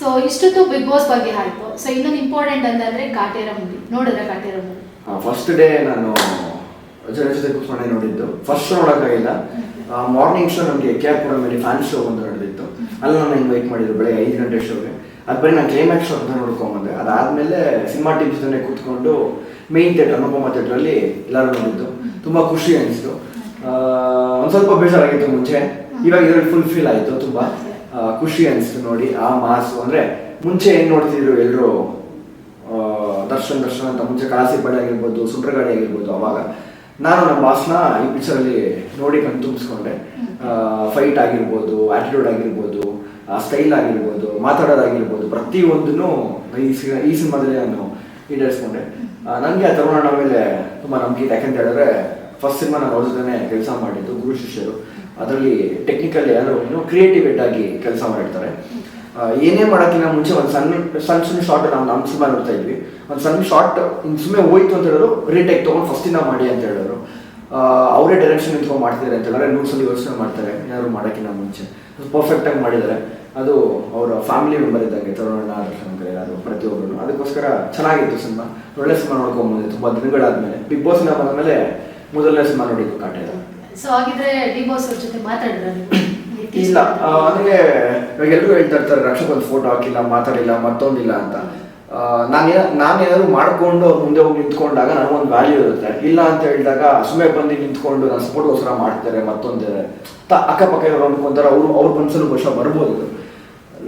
So ಇಷ್ಟೊತ್ತು big boss ಬಗ್ಗೆ ಆಯ್ತು. ಸೊ ಇನ್ನೊಂದು ಇಂಪಾರ್ಟೆಂಟ್ ಅಂತಂದ್ರೆ ಕಾಟೇರ ಮೂವಿ ನೋಡಿದ್ರೆ ಕಾಟೇರ ಮೂವಿ ಫಸ್ಟ್ ಡೇ ನಾನು ಜನ ಜೊತೆ ಕೂತ್ಕೊಂಡೆ ನೋಡಿದ್ದು. ಫಸ್ಟ್ ಶೋ ನೋಡೋಕ್ಕಾಗಿಲ್ಲ. ಮಾರ್ನಿಂಗ್ ಶೋ ನಮಗೆ ಕೆ ಆರ್ ಮೇಲೆ ಫ್ಯಾನ್ ಶೋ ಒಂದು ನಡೆದಿತ್ತು. ಅಲ್ಲಿ ನಾನು ಇನ್ವೈಟ್ ಮಾಡಿದ್ರು ಬೆಳಗ್ಗೆ ಐದು ಗಂಟೆ ಶೋಗೆ ಅದು ಬರೀ ನಾನು ಕ್ಲೈಮ್ಯಾಕ್ಸ್ ಶೋ ಅಂತ ನೋಡ್ಕೊಂಬಂದೆ. ಅದಾದಮೇಲೆ ಸಿನಿಮಾ ಟೀಮ್ ಜೊತೆ ಕೂತ್ಕೊಂಡು ಮೇನ್ ಥಿಯೇಟರ್ ಅನುಪಮ ಥಿಯೇಟ್ರಲ್ಲಿ ಎಲ್ಲರೂ ನೋಡಿದ್ದು. ತುಂಬ ಖುಷಿ ಅನಿಸ್ತು ಒಂದು ಸ್ವಲ್ಪ ಬೇಜಾರಾಗಿತ್ತು ಮುಂಚೆ. ಇವಾಗ ಇದರಲ್ಲಿ ಫುಲ್ ಫೀಲ್ ಆಯಿತು ತುಂಬ. ಖುಷಿ ಅನಿಸ್ತು ನೋಡಿ, ಆ ಮಾಸು. ಅಂದರೆ ಮುಂಚೆ ಏನು ನೋಡ್ತಿದ್ರು ಎಲ್ಲರೂ ದರ್ಶನ್ ದರ್ಶನ್ ಅಂತ ಮುಂಚೆ ಕಾಸಿಪಡೆ ಆಗಿರ್ಬೋದು ಸುಂಟ್ರಗಾಡಿ ಆಗಿರ್ಬೋದು ಅವಾಗ. ನಾನು ನಮ್ಮ ಬಾಸ್ನ ಈ ಪಿಕ್ಚರಲ್ಲಿ ನೋಡಿ ಕಣ್ ತುಂಬಿಸ್ಕೊಂಡೆ. ಫೈಟ್ ಆಗಿರ್ಬೋದು ಆಟಿಟ್ಯೂಡ್ ಆಗಿರ್ಬೋದು ಸ್ಟೈಲ್ ಆಗಿರ್ಬೋದು, ಮಾತಾಡೋದಾಗಿರ್ಬೋದು, ಪ್ರತಿಯೊಂದನ್ನು ಈ ಈ ಸಿನಿಮಾದಲ್ಲಿ ನಾನು ಈಡೇರಿಸ್ಕೊಂಡೆ. ನನಗೆ ಆ ತರುಣ ಮೇಲೆ ತುಂಬ ನಂಬಿಕೆ ಯಾಕಂತ ಹೇಳಿದ್ರೆ ಫಸ್ಟ್ ಸಿನಿಮಾ ನಾನು ಅವ್ರ ಕೆಲಸ ಮಾಡಿದ್ದು ಗುರು ಶಿಷ್ಯರು. ಅದರಲ್ಲಿ ಟೆಕ್ನಿಕಲ್ ಯಾರು ಇನ್ನೂ ಕ್ರಿಯೇಟಿವ್ ಆಗಿ ಕೆಲಸ ಮಾಡಿರ್ತಾರೆ. ಏನೇ ಮಾಡೋಕ್ಕಿಂತ ಮುಂಚೆ ಒಂದು ಸಣ್ಣ ಸಣ್ಣ ಸಣ್ಣ ಶಾರ್ಟ್ ನಾವು ನಮ್ಮ ಸಿನಿಮಾ ನೋಡ್ತಾ ಇದ್ವಿ. ಒಂದು ಸಣ್ಣ ಶಾರ್ಟ್ ಸುಮ್ಮನೆ ಹೋಯ್ತು ಅಂತ ಹೇಳೋರು ರೀಟೇಕ್ ತೊಗೊಂಡು ಫಸ್ಟಿಂದ ಮಾಡಿ ಅಂತ ಹೇಳೋರು ಅವರೇ ಡೈರೆಕ್ಷನ್ ನಿಂತ್ಕೊಂಡು ಮಾಡ್ತಿದ್ದಾರೆ ಅಂತ ಹೇಳಿದ್ರೆ, ನೂರು ಸಲ ಯೋಚನೆ ಮಾಡ್ತಾರೆ, ಏನಾದ್ರು ಮಾಡೋಕ್ಕಿಂತ ಮುಂಚೆ. ಪರ್ಫೆಕ್ಟಾಗಿ ಮಾಡಿದ್ದಾರೆ ಅದು ಅವರ ಫ್ಯಾಮಿಲಿ ಮೆಂಬರ್ ಇದ್ದಂಗೆ ತರುಣ ಶಂಕರ್ ಕರೆ ಅದು ಪ್ರತಿಯೊಬ್ಬರು. ಅದಕ್ಕೋಸ್ಕರ ಚೆನ್ನಾಗಿತ್ತು ಸಿನಿಮಾ ಒಳ್ಳೆ ಸಿನಿಮಾ ನೋಡ್ಕೊಂಬಂದೆ ತುಂಬ ದಿನಗಳಾದ್ಮೇಲೆ. ಬಿಗ್ ಬಾಸ್ ಸಿನಿಮಾ ಬಂದಮೇಲೆ ಮೊದಲನೇ ಸಿನಿಮಾ ನೋಡಿದ್ದು ಕಾಟ ಸೊ ಹಾಗಿದ್ರೆ ಡಿ ಬಾಸ್ ಅವ್ರ ಜೊತೆ ಮಾತಾಡಿದ್ರ ಇಲ್ಲ ನನಗೆ ಅಂದ್ರೆ ಇವಾಗ ಎಲ್ಲರೂ ಹೇಳ್ತಾ ಇರ್ತಾರೆ ರಕ್ಷಕ್ ಒಂದು ಫೋಟೋ ಹಾಕಿಲ್ಲ ಮಾತಾಡಿಲ್ಲ ಮತ್ತೊಂದಿಲ್ಲ ಅಂತ. ನಾನು ನಾನೇನಾದ್ರು ಮಾಡ್ಕೊಂಡು ಅವ್ರು ಮುಂದೆ ಹೋಗಿ ನಿಂತ್ಕೊಂಡಾಗ ನನಗೊಂದು ವ್ಯಾಲ್ಯೂ ಇರುತ್ತೆ. ಇಲ್ಲ ಅಂತ ಹೇಳಿದಾಗ ಸುಮ್ಮನೆ ಬಂದು ನಿಂತ್ಕೊಂಡು ನಾನು ಸಪೋರ್ಟ್ಗೋಸ್ಕರ ಮಾಡ್ತಾರೆ ಮತ್ತೊಂದಿದೆ ತ ಅಕ್ಕಪಕ್ಕ ಅನ್ಕೊಂತಾರೆ ಅವರು ಅವ್ರ ಮನಸ್ಸಲ್ಲೂ ಬಹುಶಃ ಬರ್ಬೋದು.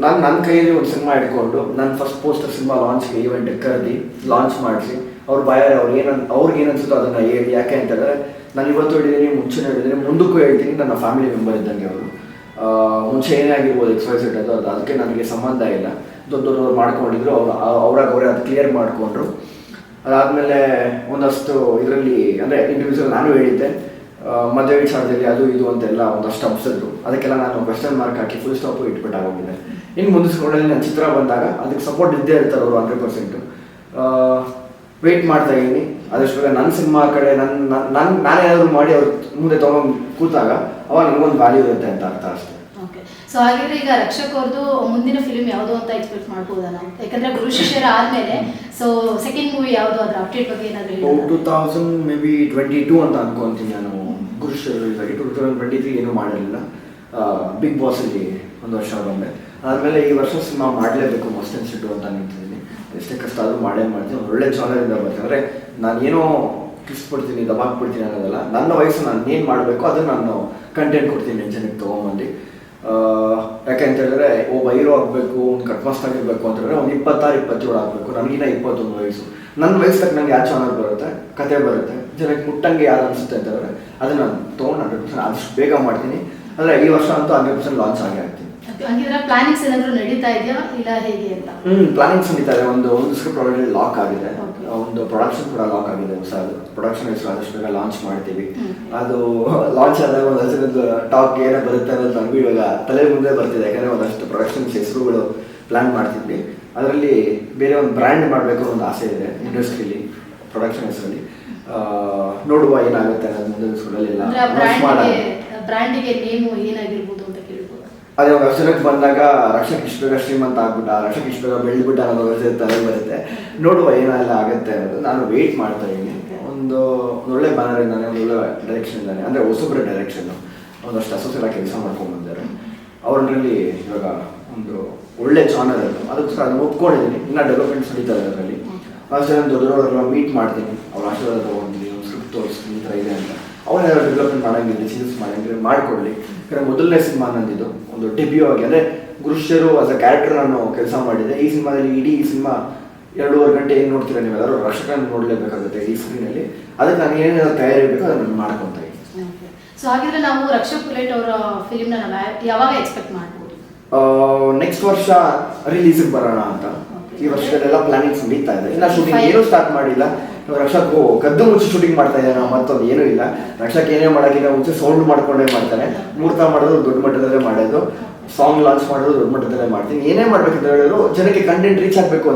ನಾನು ನನ್ನ ಕೈಯಲ್ಲಿ ಒಂದು ಸಿನಿಮಾ ಇಟ್ಕೊಂಡು ನನ್ನ ಫಸ್ಟ್ ಪೋಸ್ಟರ್ ಸಿನಿಮಾ ಲಾಂಚ್ಗೆ ಈವೆಂಟ್ ಕರೆದಿ ಲಾಂಚ್ ಮಾಡಿಸಿ, ಅವ್ರು ಬಾಯಾರೆ ಅವ್ರು ಏನನ್ ಅವ್ರಿಗೆ ಏನಿಸುತ್ತೋ ಅದನ್ನು ಹೇಳಿ, ಯಾಕೆ ಅಂತಂದರೆ ನಾನು ಇವತ್ತು ಹೇಳಿದ್ದೀನಿ ಮುಂಚೆ ಹೇಳಿದ್ದೀನಿ ಮುಂದಕ್ಕೂ ಹೇಳ್ತೀನಿ, ನನ್ನ ಫ್ಯಾಮಿಲಿ ಮೆಂಬರ್ ಇದ್ದಂಗೆ ಅವರು. ಮುಂಚೆ ಏನೇ ಆಗಿರ್ಬೋದು ಎಕ್ಸ್ ವೈ ಸೆಟ್ ಅದು ಅದು ಅದಕ್ಕೆ ನನಗೆ ಸಂಬಂಧ ಇಲ್ಲ. ದೊಡ್ಡ ದೊಡ್ಡವ್ರು ಮಾಡ್ಕೊಂಡಿದ್ರು, ಅವ್ರು ಅವ್ರಾಗ ಅವರೇ ಅದು ಕ್ಲಿಯರ್ ಮಾಡಿಕೊಂಡ್ರು. ಅದಾದಮೇಲೆ ಒಂದಷ್ಟು ಇದರಲ್ಲಿ, ಅಂದರೆ ಇಂಡಿವಿಜುವಲ್ ನಾನು ಹೇಳಿದ್ದೆ ಮದುವೆ ವಿಚಾರದಲ್ಲಿ ಅದು ಇದು ಅಂತೆಲ್ಲ ಒಂದಷ್ಟು ಅಬ್ಸಿದ್ರು ಅದಕ್ಕೆಲ್ಲ ನಾನು ಕ್ವೆಶನ್ ಮಾರ್ಕ್ ಹಾಕಿ ಫುಲ್ ಸ್ಟಾಪು ಇಟ್ಬಿಟ್ಟಾಗೋಗಿದೆ ಇನ್ನು ಮುಂದಿಸ್ಕೊಂಡಲ್ಲಿ ನನ್ನ ಚಿತ್ರ ಬಂದಾಗ ಅದಕ್ಕೆ ಸಪೋರ್ಟ್ ಇದ್ದೇ ಇರ್ತಾರೆ ಅವರು ಹಂಡ್ರೆಡ್ ಪರ್ಸೆಂಟು ವೆಯ್ಟ್ ಮಾಡ್ತಾ ಇದ್ದೀನಿ. ಅದಷ್ಟು ನನ್ನ ಸಿನಿಮಾ ಕಡೆ ನನ್ನ ನನ್ನ ನಾನೇನಾದರೂ ಮಾಡಿ ಅವ್ರು ಮುಂದೆ ತೊಗೊಂಡು ಕೂತಾಗ ಅವಾಗ ನನಗೊಂದು ವ್ಯಾಲ್ಯೂ ಇರುತ್ತೆ ಅಂತ ಅರ್ಥ ಅಷ್ಟೆ. ಓಕೆ ಸೊ ಹಾಗಿದ್ರೆ ಈಗ ರಕ್ಷಕ್ ಅವ್ರದ್ದು ಮುಂದಿನ ಫಿಲ್ಮ್ ಯಾವುದು ಅಂತ ಎಕ್ಸ್ಪೆಕ್ಟ್ ಮಾಡ್ಬೋದಾ ನಾವು ಯಾಕಂದ್ರೆ ಗುರು ಶಿಷ್ಯರ ಆದ್ಮೇಲೆ ಸೊ ಸೆಕೆಂಡ್ ಮೂವಿ ಯಾವುದು? ಅದ್ರ ಅಪ್ಡೇಟ್ ಬಗ್ಗೆ ಏನಾದ್ರೂ two? Thousand maybe twenty two ಅಂತ ಅನ್ಕೊಂತೀನಿ ನಾನು. ಗುರು ಶಿಷ್ಯರು ಟೂ ತೌಸಂಡ್ ಟ್ವೆಂಟಿ ತ್ರೀ ಏನೂ ಮಾಡಿರಲಿಲ್ಲ. ಬಿಗ್ ಬಾಸಲ್ಲಿ ಒಂದು ವರ್ಷ ಬಂದೆ. ಆದಮೇಲೆ ಈ ವರ್ಷ ಸಿನಿಮಾ ಮಾಡಲೇಬೇಕು ಮಸ್ಟ್ ಇನ್ಸ್ಟಿಟ್ಯೂಟ್ ಅಂತ ನಿಂತಿದ್ದೀನಿ ಎಷ್ಟೇ ಕಷ್ಟ ಆದರೂ ಮಾಡೇ ಮಾಡ್ತೀನಿ. ಒಳ್ಳೆ ಚಾನಲಿಂದ ಬರ್ತೀನಿ ಅಂದರೆ ನಾನು ಏನೋ ಕಿಸ್ಬಿಡ್ತೀನಿ ದಬಾಕ್ಬಿಡ್ತೀನಿ ಅನ್ನೋದಲ್ಲ. ನನ್ನ ವಯಸ್ಸು ನಾನು ಏನು ಮಾಡಬೇಕು ಅದನ್ನು ನಾನು ಕಂಟೆಂಟ್ ಕೊಡ್ತೀನಿ ಜನಕ್ಕೆ ತೊಗೊಂಬಂದು. ಯಾಕೆ ಅಂತ ಹೇಳಿದ್ರೆ ಒಬ್ಬ ಹೀರೋ ಆಗಬೇಕು ಒಂದು ಕಟ್ಮಸ್ಟ್ ಆಗಿರ್ಬೇಕು ಅಂತ ಹೇಳಿದ್ರೆ ಒಂದು ಇಪ್ಪತ್ತಾರು, ಇಪ್ಪತ್ತೇಳು ಆಗಬೇಕು. ನನಗಿನ್ನ ಇಪ್ಪತ್ತೊಂದು ವಯಸ್ಸು. ನನ್ನ ವಯಸ್ಸಾಗ ನನಗೆ ನಂಗೆ ಯಾವ ಚಾನಲ್ ಬರುತ್ತೆ? ಕತೆ ಬರುತ್ತೆ. ಜನಕ್ಕೆ ಮುಟ್ಟಂಗೆ ಯಾರು ಅನಿಸುತ್ತೆ ಅಂತ ಹೇಳಿದ್ರೆ, ಅದನ್ನ ನಾನು ತೊಗೊಂಡು ಹಂಡ್ರೆಡ್ ಪರ್ಸೆಂಟ್ ಆದಷ್ಟು ಬೇಗ ಮಾಡ್ತೀನಿ. ಅಂದರೆ ಈ ವರ್ಷ ಅಂತೂ ಹಂಡ್ರೆಡ್ ಪರ್ಸೆಂಟ್ ಲಾಂಚ್ ಆಗೇ ಆಗ್ತೀನಿ. ಹಂಗಿದ್ರೆ ಪ್ಲಾನಿಂಗ್ಸ್ ಏನಾದ್ರು ನಡೀತಾ ಇದೆಯಾ ಇಲ್ಲ ಹೇಗೆ ಅಂತ? ಹ್ಮ್ ಪ್ಲಾನಿಂಗ್ಸ್ ಇದೆ. ಒಂದು ಒಂದು ಸ್ಕ್ರಿಪ್ಟ್ ಆಲ್ರೆಡಿ ಲಾಕ್ ಆಗಿದೆ. ಒಂದು ಪ್ರೊಡಕ್ಷನ್ ಕೂಡ ಲಾಕ್ ಆಗಿದೆ ಹೊಸ ಪ್ರೊಡಕ್ಷನ್ ಹೆಸರು ಆದಷ್ಟು ಬೇಗ ಲಾಂಚ್ ಮಾಡ್ತೀವಿ. ಅದು ಲಾಂಚ್ ಆದಾಗ ಒಂದು ಹಸಿರದ್ದು ಟಾಕ್ ಏನೋ ಬರುತ್ತೆ ಅನ್ನೋದು ನನಗೂ ಇವಾಗ ತಲೆ ಮುಂದೆ ಬರ್ತಿದೆ. ಯಾಕಂದ್ರೆ ಒಂದಷ್ಟು ಪ್ರೊಡಕ್ಷನ್ಸ್ ಹೆಸರುಗಳು ಪ್ಲಾನ್ ಮಾಡ್ತಿದ್ವಿ. ಅದರಲ್ಲಿ ಬೇರೆ ಒಂದು ಬ್ರ್ಯಾಂಡ್ ಮಾಡಬೇಕು ಒಂದು ಆಸೆ ಇದೆ ಇಂಡಸ್ಟ್ರಿಲಿ ಪ್ರೊಡಕ್ಷನ್ ಹೆಸರಲ್ಲಿ. ನೋಡುವ ಏನಾಗುತ್ತೆ ಅನ್ನೋದು ಮುಂದೆ ಸ್ಕೂಲಲ್ಲಿ ಎಲ್ಲ ಬ್ರ್ಯಾಂಡಿಗೆ ನೇಮು ಏನಾಗಿರ್ಬೋದು? ಅದೇ ಒಂದು ಹಸಿರಕ್ಕೆ ಬಂದಾಗ ರಕ್ಷಕ್ ಕಿಶ್ಬೇಗ ಬೇಗ ಶ್ರೀಮಂತ ಆಗ್ಬಿಟ್ಟ ರಕ್ಷಕ್ ಕಿಶ್ಬೇಗ ಬೇಗ ಬೆಳೆದ್ಬಿಟ್ಟ ಅನ್ನೋದು ತಲೆ ಬರುತ್ತೆ. ನೋಡುವ ಏನೆಲ್ಲ ಆಗುತ್ತೆ ಅನ್ನೋದು ನಾನು ವೆಯ್ಟ್ ಮಾಡ್ತಾ ಇದ್ದೀನಿ. ಒಂದು ಒಳ್ಳೆ ಬ್ಯಾನರ್ ಇಂದಾನೆ, ಒಂದು ಒಳ್ಳೆ ಡೈರೆಕ್ಷನ್ ಇಂದಾನೆ. ಅಂದರೆ ಹೊಸಬ್ರ ಡೈರೆಕ್ಷನ್ ಒಂದಷ್ಟು ಅಸೋಸಿಯಲ್ ಆಗಿ ಕೆಲಸ ಮಾಡ್ಕೊಂಡು ಬಂದಿದ್ದಾರೆ. ಅವರಲ್ಲಿ ಇವಾಗ ಒಂದು ಒಳ್ಳೆ ಚಾನಲ್ ಅದು. ಅದಕ್ಕೋಸ್ಕರ ಅದನ್ನು ಒಪ್ಕೊಂಡಿದ್ದೀನಿ. ಇನ್ನೂ ಡೆವಲಪ್ಮೆಂಟ್ಸ್ ನಡೀತಾರೆ ಅದರಲ್ಲಿ. ಅಷ್ಟೇ ನಾನು ದೊಡ್ಡವರೆಲ್ಲ ಮೀಟ್ ಮಾಡ್ತೀನಿ. ಅವ್ರ ಆಶೀರ್ವಾದ ತೊಗೊಂಡಿದ್ದೀನಿ ಒಂದು ಸ್ಕ್ರಿಪ್ಟ್ ತೋರಿಸ್ತೀನಿ, ಈ ಥರ ಇದೆ ಅಂತ. ಅವನ್ನೆಲ್ಲ ಡೆವಲಪ್ಮೆಂಟ್ ಮಾಡಂಗಿಲ್ಲ ಡಿಸಿಷನ್ಸ್ ಮಾಡಂಗಿಲ್ಲ, ಮಾಡಿಕೊಡ್ಲಿ. ಯಾಕಂದ್ರೆ ಮೊದಲನೇ ಸಿನಿಮಾ ನಂದಿದ್ದು ಒಂದು ಡೆಬ್ಯೂ ಆಗಿ ಅಂದರೆ ಗುರುಶ್ಯರು ಆಸ್ ಅ ಕ್ಯಾರೆಕ್ಟರ್ ನಾನು ಕೆಲಸ ಮಾಡಿದ್ದೆ ಈ ಸಿನಿಮಾದಲ್ಲಿ ಇಡೀ ಈ ಸಿನಿಮಾ ಎರಡೂವರೆ ಗಂಟೆ ಏನು ನೋಡ್ತೀರಾ ನೀವೆಲ್ಲರೂ ರಕ್ಷಕನ ನೋಡಲೇಬೇಕಾಗುತ್ತೆ ಈ ಸ್ಕ್ರೀನಲ್ಲಿ ಅದಕ್ಕೆ ನಾನು ಏನೇನು ತಯಾರಿ ಬೇಕೋ ಅದನ್ನು ಮಾಡ್ಕೊತಾ ಇದ್ದೀನಿ. ಸೊ ಹಾಗಿದ್ರೆ ನಾವು ರಕ್ಷಕ್ ಪುಲೇಟ್ ಅವರ ಫಿಲ್ಮ್ನ ನಾವು ಯಾವಾಗ ಎಕ್ಸ್ಪೆಕ್ಟ್ ಮಾಡ್ಬೋದು? ನೆಕ್ಸ್ಟ್ ವರ್ಷ ರಿಲೀಸಿಗೆ ಬರೋಣ ಅಂತ. ಈ ವರ್ಷದಲ್ಲೆಲ್ಲ ಪ್ಲಾನಿಂಗ್ಸ್ ನಡೀತಾ ಇದೆ. ಇನ್ನು ಶೂಟಿಂಗ್ ಏನು ಸ್ಟಾರ್ಟ್ ಮಾಡಿಲ್ಲ. ರಕ್ಷಕ್ ಕದ್ದು ಮುಚ್ಚಿ ಶೂಟಿಂಗ್ ಮಾಡ್ತಾ ಇದ್ದಾರೆ ಮತ್ತೊಂದು ಏನೂ ಇಲ್ಲ. ರಕ್ಷಕ್ ಏನೇ ಮಾಡೋಕ್ಕಿಂತ ಮುಂಚೆ ಸೌಂಡ್ ಮಾಡ್ಕೊಂಡೇ ಮಾಡ್ತಾನೆ ಮೂರ್ತ ಮಾಡೋದು ದೊಡ್ಡ ಮಟ್ಟದಲ್ಲೇ ಮಾಡೋದು. ಸಾಂಗ್ ಲಾಂಚ್ ಮಾಡೋದು ದೊಡ್ಡ ಮಟ್ಟದಲ್ಲೇ ಮಾಡ್ತೀನಿ. ಏನೇ ಮಾಡ್ಬೇಕಂತ ಹೇಳಿದ್ರು ಜನಕ್ಕೆ ಕಂಟೆಂಟ್ ರೀಚ್ ಆಗಬೇಕು